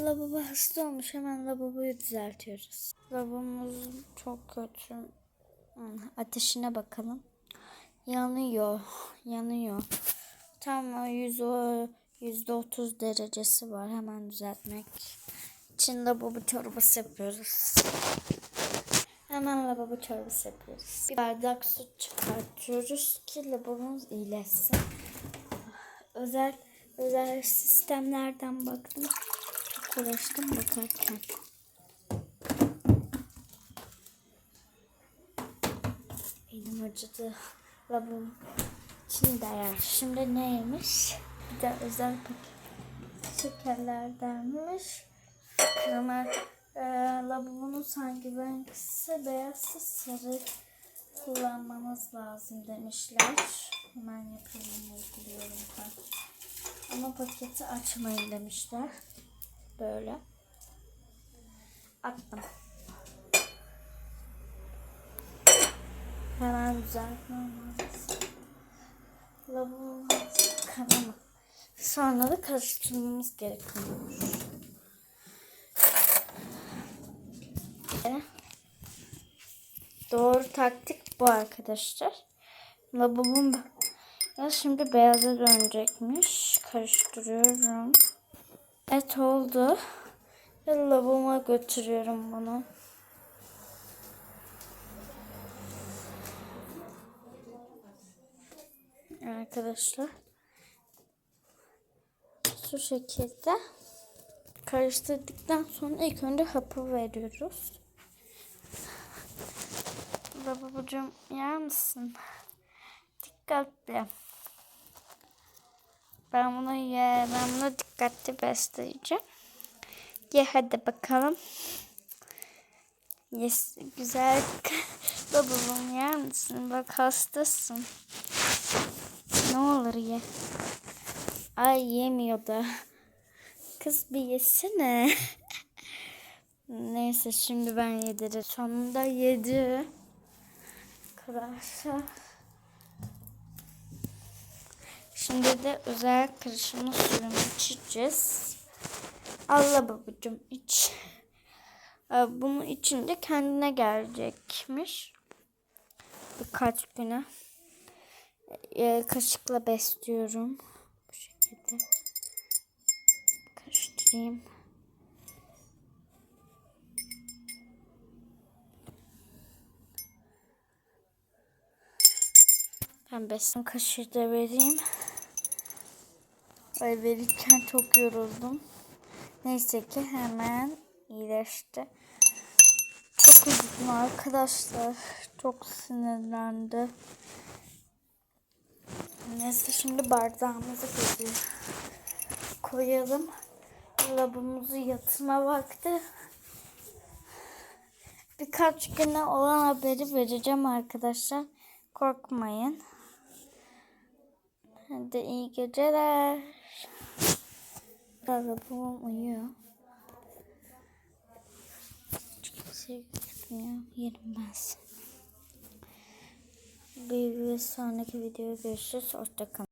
Lavabo hasta olmuş. Hemen lavaboyu düzeltiyoruz. Lavabomuz çok kötü. Ateşine bakalım. Yanıyor. Yanıyor. Tam yüzde otuz derecesi var. Hemen düzeltmek için lavabo çorbası yapıyoruz. Hemen lavabo çorbası yapıyoruz. Bir bardak su çıkartıyoruz ki lavabomuz iyileşsin. Özel özel sistemlerden baktım. Uğraştım bakarken. Elim acıdı. Lavabom içinde yer. Şimdi neymiş? Bir de özel paket şekerlerdenmiş. Ama e, lavabonun sanki renkisi beyazsa sarı kullanmanız lazım demişler. Hemen yapıyorum uyguluyorum. Ama paketi açmayın demişler. Böyle. Attım. Hemen düzeltmem lazım. Lavabo kanama. Sonra da karıştırmamız gerekiyor. Doğru taktik bu arkadaşlar. Lavabom ya şimdi beyaza dönecekmiş. Karıştırıyorum. Evet oldu. Ve lavaboma götürüyorum bunu. Arkadaşlar. Şu şekilde karıştırdıktan sonra ilk önce hapı veriyoruz. Lavabocuğum yer misin? Dikkatli. Ben bunu ye, ben bunu dikkatli besleyeceğim. Ye hadi bakalım. Yes, güzel. Babam yer misin? Bak hastasın. Ne olur ye. Ay yemiyor da. Kız bir yesene. Neyse şimdi ben yedirim. Sonunda yedi. Arkadaşlar. Şimdi de özel karışımlı suyunu içeceğiz. Allah babacığım iç. Ee, Bunun içinde kendine gelecekmiş. Birkaç güne. Ee, Kaşıkla besliyorum. Bu şekilde. Karıştırayım. Ben besin kaşığı da vereyim. Ay verirken çok yoruldum. Neyse ki hemen iyileşti. Çok üzüldüm arkadaşlar. Çok sinirlendi. Neyse şimdi bardağımızı koyalım. Labımızı yatma vakti. Birkaç güne olan haberi vereceğim arkadaşlar. Korkmayın. Hadi iyi geceler. Labım uyuyor. Çok sevgilim Yerim ben seni. Bir, bir sonraki videoda görüşürüz. Hoşçakalın.